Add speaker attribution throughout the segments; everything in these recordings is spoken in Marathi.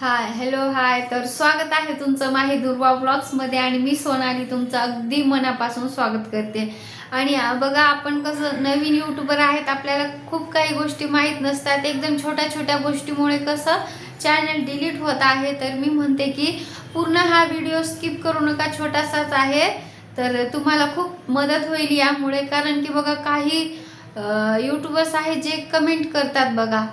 Speaker 1: हाय हॅलो हाय तर स्वागत आहे तुमचं माही दुर्वा ब्लॉग्समध्ये आणि मी सोनाली तुमचं अगदी मनापासून स्वागत करते. आणि बघा आपण कसं नवीन युट्यूबर आहेत आपल्याला खूप काही गोष्टी माहीत नसतात. एकदम छोट्या छोट्या गोष्टीमुळे कसं चॅनल डिलीट होत आहे. तर मी म्हणते की पूर्ण हा व्हिडिओ स्किप करू नका छोटासाच आहे. तर तुम्हाला खूप मदत होईल यामुळे. कारण की बघा काही यूट्यूबर्स आहेत जे कमेंट करतात बघा.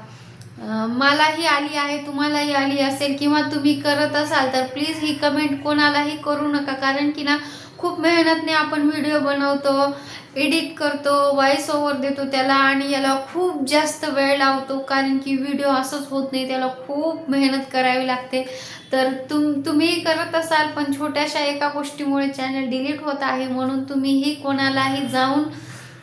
Speaker 1: मलाही आली आहे तुम्हालाही आली असेल किंवा तुम्ही करत असाल तर प्लीज ही कमेंट कोणालाही करू नका. कारण की ना खूप मेहनतने आपण व्हिडिओ बनवतो एडिट करतो व्हॉइस ओव्हर देतो त्याला आणि याला खूप जास्त वेळ लावतो. कारण की व्हिडिओ असंच होत नाही त्याला खूप मेहनत करावी लागते. तर तुम तुम्ही करत असाल पण छोट्याशा एका गोष्टीमुळे चॅनल डिलीट होत आहे म्हणून तुम्हीही कोणालाही जाऊन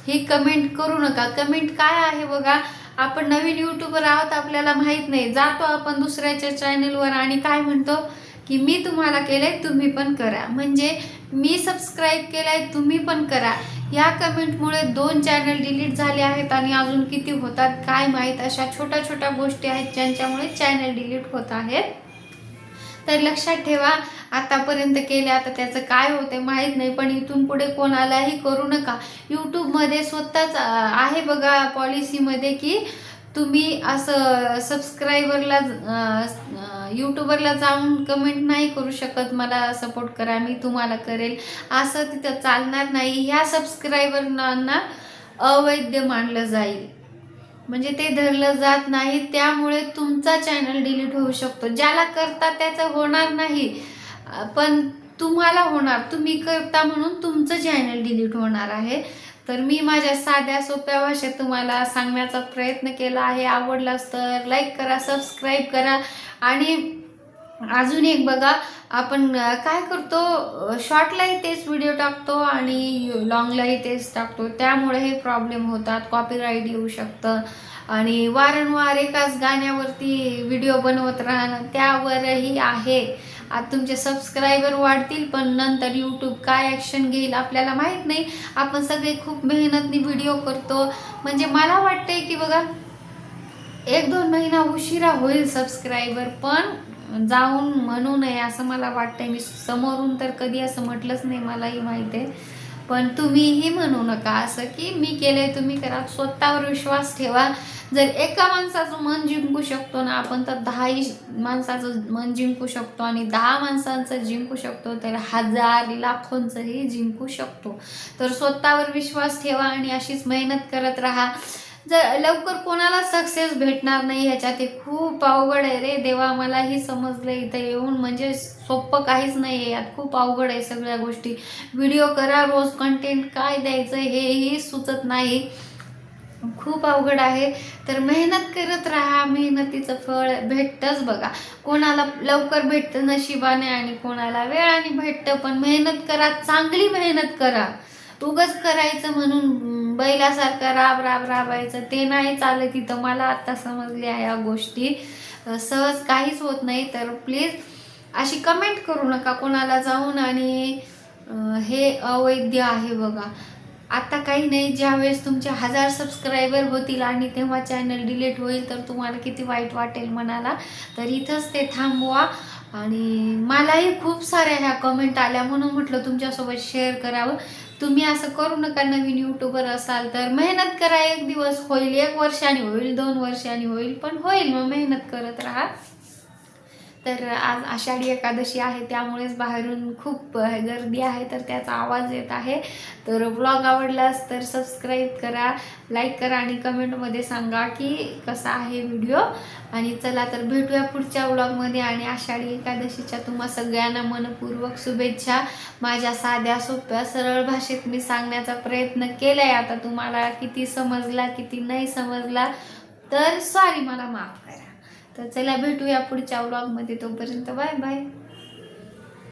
Speaker 1: ही कमेंट करू नका. कमेंट काय आहे बघा? आपण नवीन यूट्यूबर आहोत आपल्याला माहीत नाही. जातो आपण दुसऱ्याच्या चॅनलवर आणि काय म्हणतो? की मी तुम्हाला केलंय तुम्ही पण करा. म्हणजे मी सबस्क्राईब केलाय तुम्ही पण करा. या कमेंटमुळे दोन चॅनल डिलीट झाले आहेत आणि अजून किती होतात काय माहीत? अशा छोट्या छोट्या गोष्टी आहेत ज्यांच्यामुळे चॅनल डिलीट होत आहेत. तर लक्षात ठेवा आतापर्यंत केले आता त्याचं काय होते माहीत नाही पण इथून पुढे कोणालाही करू नका. यूट्यूबमध्ये स्वतःच आहे बघा पॉलिसीमध्ये की तुम्ही असं सबस्क्रायबरला यूट्यूबरला जाऊन कमेंट नाही करू शकत मला सपोर्ट करा मी तुम्हाला करेल. असं तिथं चालणार नाही. ह्या सबस्क्रायबरांना अवैध मानलं जाईल. म्हणजे ते धरलं जात नाही त्यामुळे तुमचा चॅनल डिलीट होऊ शकतो. ज्याला करता त्याचं होणार नाही पण तुम्हाला होणार. तुम्ही करता म्हणून तुमचं चॅनल डिलीट होणार आहे. तर मी माझ्या साध्या सोप्या भाषेत तुम्हाला सांगण्याचा प्रयत्न केला आहे. आवडलास तर लाईक करा सबस्क्राईब करा. आणि अजून एक बघा आपण काय करतो शॉर्टलाही तेच व्हिडिओ टाकतो आणि लॉंगलाही तेच टाकतो. त्यामुळे हे प्रॉब्लेम होतात कॉपीराईट येऊ शकतं आणि वारंवार एकाच गाण्यावरती व्हिडिओ बनवत राहणं त्यावरही आहे. आता तुमचे सबस्क्रायबर वाढतील पण नंतर यूट्यूब काय ॲक्शन घेईल आपल्याला माहीत नाही. आपण सगळे खूप मेहनतनी व्हिडिओ करतो. म्हणजे मला वाटतंय की बघा एक दोन महिना उशिरा होईल सबस्क्रायबर पण जाऊन म्हणू नये असं मला वाटतंय. मी समोरून तर कधी असं म्हटलंच नाही मलाही माहिती आहे. पण तुम्हीही म्हणू नका असं की मी केलंय तुम्ही करा. स्वतःवर विश्वास ठेवा. जर एका माणसाचं मन जिंकू शकतो ना आपण तर दहाही माणसाचं मन जिंकू शकतो आणि दहा माणसांचं जिंकू शकतो तर हजार लाखोंचंही जिंकू शकतो. तर स्वतःवर विश्वास ठेवा आणि अशीच मेहनत करत राहा. जर लवकर कोणाला सक्सेस भेटणार नाही ह्याच्यात हे खूप अवघड आहे रे. देवा मलाही समजलं इथं येऊन. म्हणजे सोपं काहीच नाही आहे यात. खूप अवघड आहे सगळ्या गोष्टी. व्हिडिओ करा रोज कंटेंट काय द्यायचं हेही सुचत नाही. खूप अवघड आहे. तर मेहनत करत राहा. मेहनतीचं फळ भेटतंच बघा. कोणाला लवकर भेटतं नशिबाने आणि कोणाला वेळाने भेटतं पण मेहनत करा. चांगली मेहनत करा. उगच करायचं म्हणून बैलासारखं राब राब राबायचं. ते नाही चालत तिथं मला आता समजल्या आहे या गोष्टी. सहज काहीच होत नाही. तर प्लीज अशी कमेंट करू नका. कोणाला जाऊन आणि हे अवैध आहे बघा. आता काही नाही ज्यावेळेस तुमचे हजार सबस्क्रायबर होतील आणि तेव्हा चॅनल डिलीट होईल तर तुम्हाला किती वाईट वाटेल मनाला तर इथंच ते थांबवा. आणि मलाही खूप साऱ्या ह्या कमेंट आल्या म्हणून म्हटलं तुमच्यासोबत शेअर करावं. तुम्ही असं करू नका नवीन युट्यूबर असाल तर मेहनत करा एक दिवस होईल एक वर्षाने होईल दोन वर्षाने होईल पण होईल मग मेहनत करत राहा. तर आज आषाढी एकादशी आहे त्यामुळेच बाहेरून खूप गर्दी आहे तर त्याचा आवाज येत आहे. तर ब्लॉग आवडलास तर सबस्क्राईब करा लाईक करा आणि कमेंटमध्ये सांगा की कसा आहे व्हिडिओ आणि चला तर भेटूया पुढच्या व्लॉगमध्ये आणि आषाढी एकादशीच्या तुम्हा सगळ्यांना मनपूर्वक शुभेच्छा. माझ्या साध्या सोप्या सरळ भाषेत मी सांगण्याचा प्रयत्न केलाय. आता तुम्हाला किती समजला किती नाही समजला तर सॉरी मला माफ करा. तर चला भेटूया पुढच्या व्लॉगमध्ये तोपर्यंत बाय बाय.